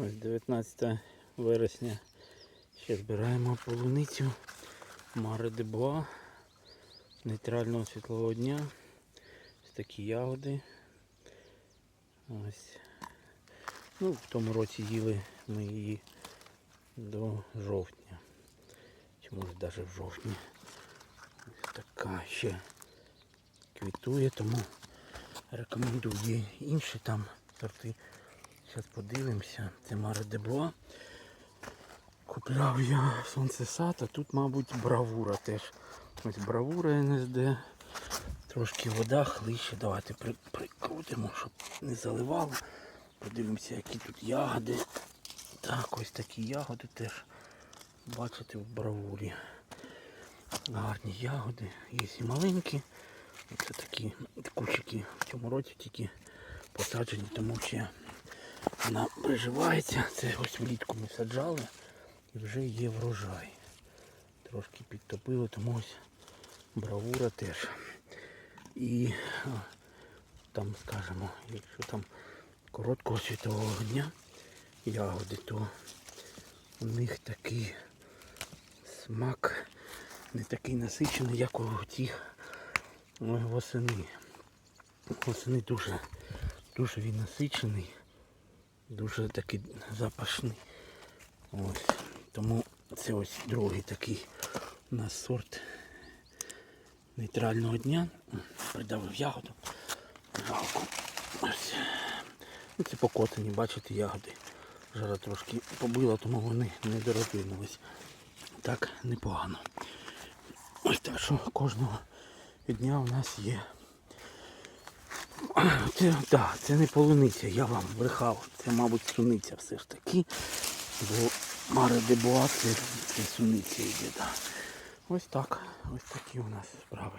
Ось 19 вересня. Ще збираємо полуницю Маре де Боа нейтрального світлового дня. Ось такі ягоди. Ось. Ну, в тому році їли ми її до жовтня. Чи може навіть в жовтні. Ось така ще квітує, тому рекомендую інші там сорти. Зараз подивимося. Це Маре де Боа. Купляв я сонцесад, а тут, мабуть, бравура теж. Ось бравура НСД. Трошки вода, хлище. Давайте при, прикрутимо, щоб не заливало. Подивимося, які тут ягоди. Так, ось такі ягоди теж. Бачите в бравурі. Гарні ягоди. Є і маленькі. Це такі кущики в цьому році тільки посаджені, тому що вона приживається. Це ось влітку ми саджали і вже є врожай. Трошки підтопили, тому ось бравура теж. І там, скажімо, якщо там короткого світового дня ягоди, то у них такий смак не такий насичений, як у тих восени. Восени дуже, дуже він насичений, дуже такий запашний. Ось. Тому це ось другий такий у нас сорт нейтрального дня. Придавив ягоду. Жалко. Ось. Ну, Це покотані, бачите, ягоди. Жара трошки побила, тому вони не дорозвинулись. Так непогано. Ось так що кожного дня у нас є. Це, да, це не полуниця, я вам брехав. Це, мабуть, суниця все ж таки. Бо Маре де Буа, це, це суниця йде. Да. Ось так. Ось такі у нас справи.